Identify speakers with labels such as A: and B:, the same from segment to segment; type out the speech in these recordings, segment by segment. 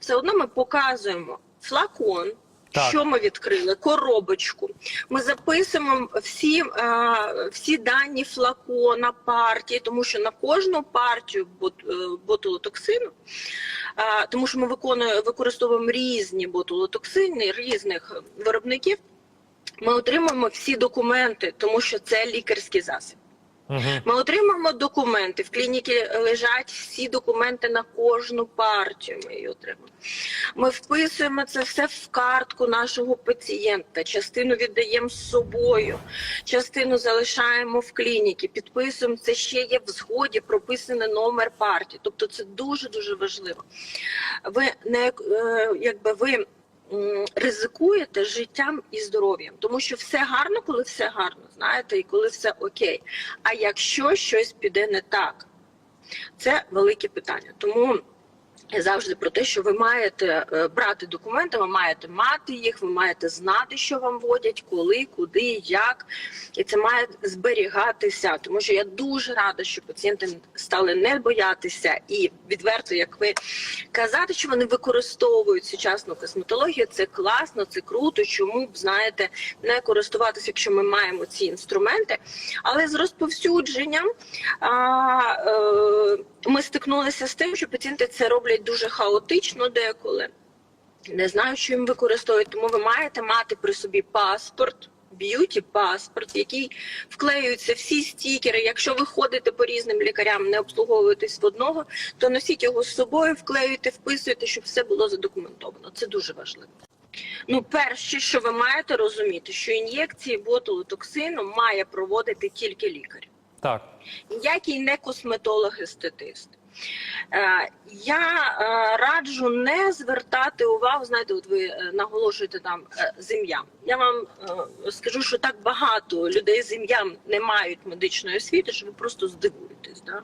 A: Все одно ми показуємо флакон.
B: Так.
A: Що ми відкрили? Коробочку. Ми записуємо всі, е, всі дані флакона партії, тому що на кожну партію бот- е, ботулотоксину, е, тому що ми виконуємо, використовуємо різні ботулотоксини різних виробників. Ми отримуємо всі документи, тому що це лікарський засіб. Ми отримуємо документи. В клініці лежать всі документи на кожну партію. Ми її отримуємо. Ми вписуємо це все в картку нашого пацієнта. Частину віддаємо з собою, частину залишаємо в клініці, підписуємо це ще є в згоді, прописаний номер партії. Тобто це дуже дуже важливо. Ви не е, якби ви. Ризикуєте життям і здоров'ям, тому що все гарно, коли все гарно, знаєте, і коли все окей. А якщо щось піде не так, це велике питання. Тому завжди про те, що ви маєте е, брати документи, ви маєте мати їх, ви маєте знати, що вам вводять, коли, куди, як, і це має зберігатися. Тому що я дуже рада, що пацієнти стали не боятися і відверто, як ви казати, що вони використовують сучасну косметологію. Це класно, це круто. Чому б знаєте не користуватися, якщо ми маємо ці інструменти, але з розповсюдженням а, е, ми стикнулися з тим, що пацієнти це роблять дуже хаотично деколи. Не знаю, що їм використовують, тому ви маєте мати при собі паспорт. Б'юті паспорт, в який вклеюються всі стікери. Якщо ви ходите по різним лікарям, не обслуговуєтесь в одного, то носіть його з собою, вклеюйте, вписуйте, щоб все було задокументовано. Це дуже важливо. Ну, перше, що ви маєте розуміти, що ін'єкції ботулотоксину має проводити тільки лікар
B: Так.
A: ніякий не косметолог-естетист. Е, Я е, раджу не звертати увагу. Знаєте, от ви е, наголошуєте там з. Я вам скажу, що так багато людей з ім'ям не мають медичної освіти, що ви просто здивуєтесь. Да?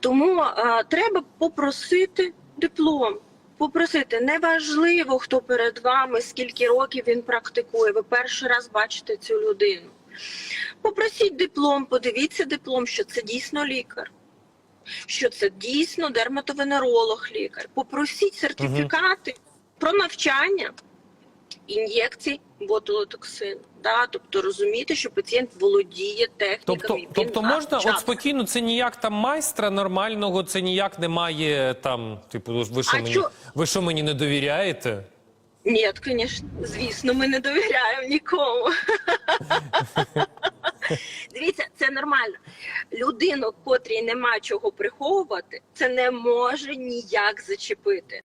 A: Тому треба попросити диплом. Попросити неважливо, хто перед вами, скільки років він практикує. Ви перший раз бачите цю людину. Попросіть диплом, подивіться диплом, що це дійсно лікар, що це дійсно дерматовенеролог лікар. Попросіть сертифікати про навчання ін'єкцій ботулотоксину. Да? Тобто розуміти, що пацієнт володіє техніками.
B: Тобто, тобто можна от спокійно, це ніяк там майстра нормального, це ніяк не має там, типу, ви що
A: А
B: мені
A: чо-
B: ви що мені не довіряєте?
A: Ні, звісно, ми не довіряємо нікому. Нормально. Людину, котрій нема чого приховувати, це не може ніяк зачепити.